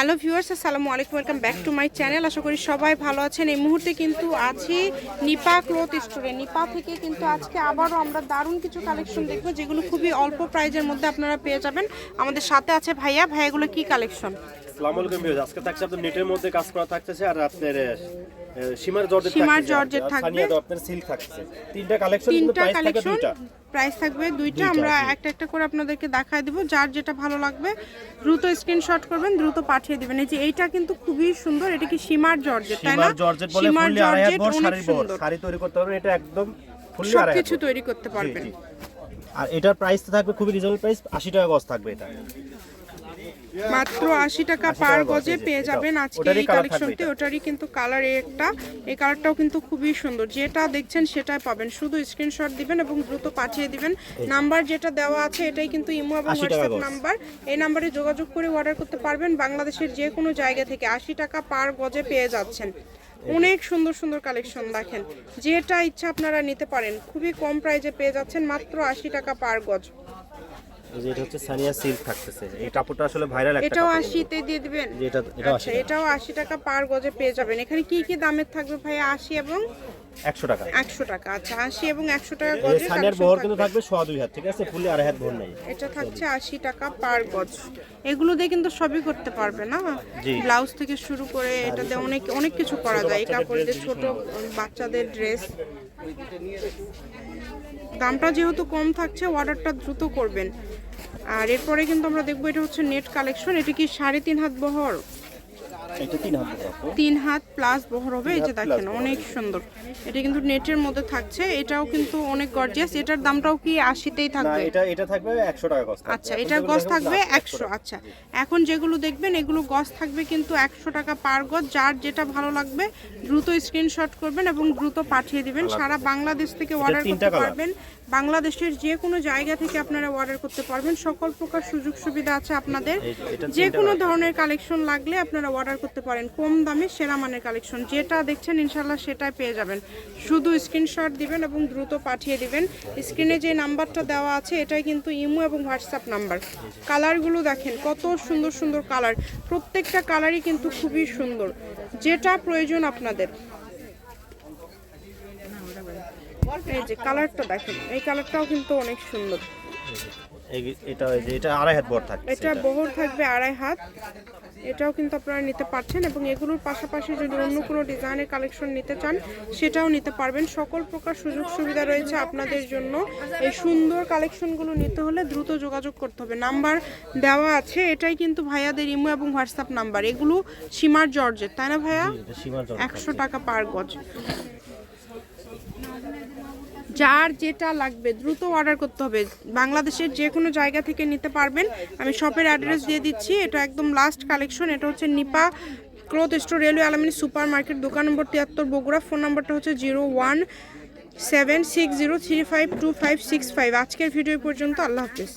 Hello viewers, আসসালামু আলাইকুম, welcome back to my channel. আশা করি সবাই ভালো আছেন। এই মুহূর্তে কিন্তু আছি নিপা ক্লোথ স্টোরে। নিপা থেকে কিন্তু আজকে আবারও আমরা দারুণ কিছু কালেকশন দেখব, যেগুলো খুবই অল্প প্রাইজের মধ্যে আপনারা পেয়ে যাবেন। আমাদের সাথে আছে ভাইয়া। ভাইয়াগুলো কি কালেকশন? আসসালামু আলাইকুম ভিউয়ার্স আজকে থাকছে আপনার নেটের মধ্যে কাজ করা থাকতেছে আর আপনার সীমার জর্জেট সীমার জর্জেট থাকবে। আপনার সিল্ক থাকছে তিনটা কালেকশন তিনটা কালেকশন প্রাইস থাকবে দুইটা। আমরা একটা একটা করে আপনাদেরকে দেখায় দিব। যার যেটা ভালো লাগবে দ্রুত স্ক্রিনশট করবেন দ্রুত পাঠিয়ে দিবেন। এই যে এইটা কিন্তু খুবই সুন্দর। এটা কি সীমার জর্জেট তাই না? জর্জেট বলে ফুললি আড়াই বড় বড় শাড়ি তৈরি করতে পারবেন এটা একদম ফুললি আড়াই সবকিছু তৈরি করতে পারবেন। আর এটার প্রাইস থাকবে খুবই রিজনেবল প্রাইস আশি টাকা গজ থাকবে এটা। মাত্র আশি টাকা পার গজে পেয়ে যাবেন আজকে এই কালেকশনটি ওটারই কিন্তু কালার একটা। এই কালারটাও কিন্তু খুবই সুন্দর। যেটা দেখছেন সেটাই পাবেন। শুধু স্ক্রিনশট দিবেন এবং দ্রুত পাঠিয়ে দিবেন। নাম্বার যেটা দেওয়া আছে এটাই কিন্তু ইমো এবং হোয়াটসঅ্যাপ নাম্বার। এই নাম্বারে যোগাযোগ করে অর্ডার করতে পারবেন। বাংলাদেশের যে কোনো জায়গা থেকে আশি টাকা পার গজে পেয়ে যাচ্ছেন। অনেক সুন্দর সুন্দর কালেকশন দেখেন। যেটা ইচ্ছা আপনারা নিতে পারেন। খুবই কম প্রাইজে পেয়ে যাচ্ছেন মাত্র আশি টাকা পার গজ। এই যে এটা হচ্ছে সানিয়া সিল্ক থাকতেছে। এই কাপড়টা আসলে ভাইরাল একটা এটাও কাপড়। আশিতে দিয়ে দিবেন। এটা এটা আচ্ছা এটাও আশি টাকা পার গজে পেয়ে যাবেন। এখানে কি কি দামের থাকবে ভাই আশি এবং একশো টাকা। একশো টাকা। আচ্ছা আশি এবং একশো টাকা এই গজে সানিয়ার বহর। কিন্তু থাকবে সোয়া দুই হাত ঠিক আছে? ফুললি আড়াই হাত বহর নাই। এটা থাকছে আশি টাকা পার গজ। এগুলো দিয়ে কিন্তু সবই করতে পারবে না? ব্লাউজ থেকে শুরু করে এটাতে অনেক অনেক কিছু করা যায়। এই কাপড় দিয়ে ছোট বাচ্চাদের ড্রেস দামটা যেহেতু কম থাকছে অর্ডারটা দ্রুত করবেন। আর এরপরে কিন্তু আমরা দেখব এটা হচ্ছে নেট কালেকশন এটা কি সাড়ে তিন হাত বহর? তিন হাত প্লাস বহর হবে এই যে দেখেন অনেক সুন্দর। এটা কিন্তু নেটের মধ্যে থাকছে এটাও কিন্তু অনেক গর্জিয়াস এটার দামটাও কি আশিতেই থাকবে? এটা এটা থাকবে একশো টাকা আচ্ছা এখন এটার যেগুলো গজ থাকবে একশো আচ্ছা। এখন যেগুলো দেখবেন এগুলো গজ থাকবে কিন্তু একশো টাকা পার গজ। যার যেটা ভালো লাগবে দ্রুত স্ক্রিনশট করবেন এবং দ্রুত পাঠিয়ে দিবেন। সারা বাংলাদেশ থেকে অর্ডার করতে পারবেন। বাংলাদেশের যে কোনো জায়গা থেকে আপনারা অর্ডার করতে পারবেন। সকল প্রকার সুযোগ সুবিধা আছে আপনাদের। যে কোনো ধরনের কালেকশন লাগলে আপনারা অর্ডার করতে পারেন। কম দামে সেরা মানের কালেকশন যেটা দেখছেন ইনশাল্লাহ সেটাই পেয়ে যাবেন। শুধু স্ক্রিনশট দিবেন এবং দ্রুত পাঠিয়ে দিবেন। স্ক্রিনে যে নাম্বারটা দেওয়া আছে এটাই কিন্তু ইমো এবং হোয়াটসঅ্যাপ নাম্বার। কালারগুলো দেখেন কত সুন্দর সুন্দর কালার। প্রত্যেকটা কালারই কিন্তু খুবই সুন্দর। যেটা প্রয়োজন আপনাদের। এই যে কালারটা দেখেন এই কালারটাও কিন্তু অনেক সুন্দর। এটা এটা আড়াই হাত বড় থাকবে এটা বহর থাকবে আড়াই হাত। এটাও কিন্তু আপনারা নিতে পারছেন এবং এগুলোর পাশাপাশি যদি অন্য কোনো ডিজাইনের কালেকশন নিতে চান সেটাও নিতে পারবেন। সকল প্রকার সুযোগ সুবিধা রয়েছে আপনাদের জন্য। এই সুন্দর কালেকশনগুলো নিতে হলে দ্রুত যোগাযোগ করতে হবে। নাম্বার দেওয়া আছে এটাই কিন্তু ভাইয়াদের ইমো এবং হোয়াটসঅ্যাপ নাম্বার। এগুলো সীমার জর্জের তাই না ভাইয়া? একশো টাকা পার গজ। যার যেটা লাগবে দ্রুত অর্ডার করতে হবে। বাংলাদেশের যে কোনো জায়গা থেকে নিতে পারবেন। আমি শপের অ্যাড্রেস দিয়ে দিচ্ছি। এটা একদম লাস্ট কালেকশন এটা হচ্ছে Nipa cloth store railway Alamini super market দোকান নম্বর তিয়াত্তর, বগুড়া। ফোন নম্বরটা হচ্ছে zero one seven six zero three five two five six five আজকের ভিডিও পর্যন্ত। আল্লাহ হাফিজ।